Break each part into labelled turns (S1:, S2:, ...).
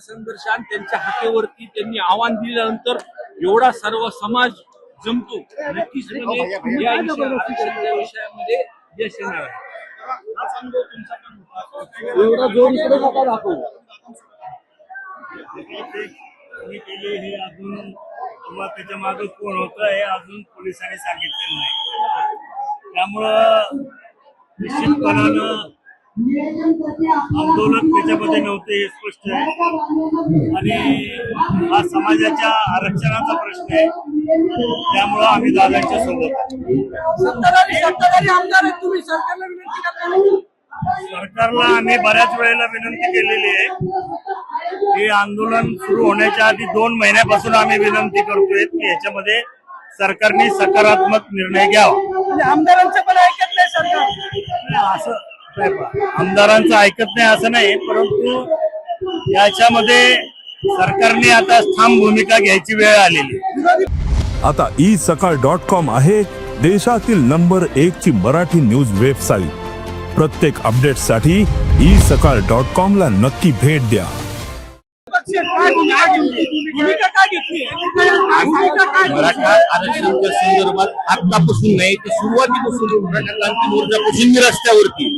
S1: संघर्ष आणि त्यांच्या हाकेवरती त्यांनी आव्हान दिल्यानंतर एवढा सर्व समाज जमतो. नक्कीच म्हणजे या विषयामध्ये यश येणार आहे. एवढा जोर इकडे नका दाखवू.
S2: कोणी केले हे अजून किंवा त्याच्यामागे कोण होतं हे अजून पोलिसांनी सांगितलेलं नाही. त्यामुळं निश्चितपणानं आंदोलन त्याच्यामध्ये नव्हते हे स्पष्ट आहे. आणि हा समाजाच्या आरक्षणाचा प्रश्न आहे. त्यामुळं आम्ही दादांच्या सोबत
S1: सरकारला
S2: आम्ही बऱ्याच वेळेला विनंती केलेली आहे. हे आंदोलन सुरू होण्याच्या आधी दोन महिन्यापासून आम्ही विनंती करतोय की याच्यामध्ये सरकारने सकारात्मक निर्णय घ्यावा.
S1: आमदारांचं पण ऐकत नाही सरकार.
S2: असं आमदारांचं ऐकत नाही असं नाही परंतु याच्यामध्ये सरकारने आता ठाम भूमिका घ्यायची वेळ आलेली आहे.
S3: आता ई सकाळ डॉट कॉम आहे देशातील नंबर एक ची मराठी न्यूज वेबसाईट. प्रत्येक अपडेटसाठी ई सकाळ डॉट कॉम ला नक्की भेट द्या.
S4: मराठा आरक्षणाच्या संदर्भात आतापासून नाही तर सुरुवातीपासून मराठा क्रांती रस्त्यावरती.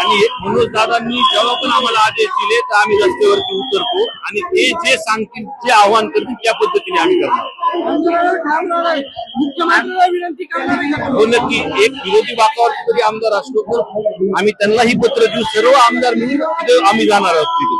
S4: आणि मनोज दादांनी जेव्हा पण आम्हाला आदेश दिले तर आम्ही रस्त्यावरती उतरतो आणि ते जे सांगतील जे आव्हान करतील त्या पद्धतीने आम्ही करतो
S1: करणार.
S4: हो नक्की. एक विरोधी बाकावरती तरी आमदार असलो तर आम्ही त्यांनाही पत्र देऊ. सर्व आमदार मिळून तिथे आम्ही जाणार आहोत तिथे.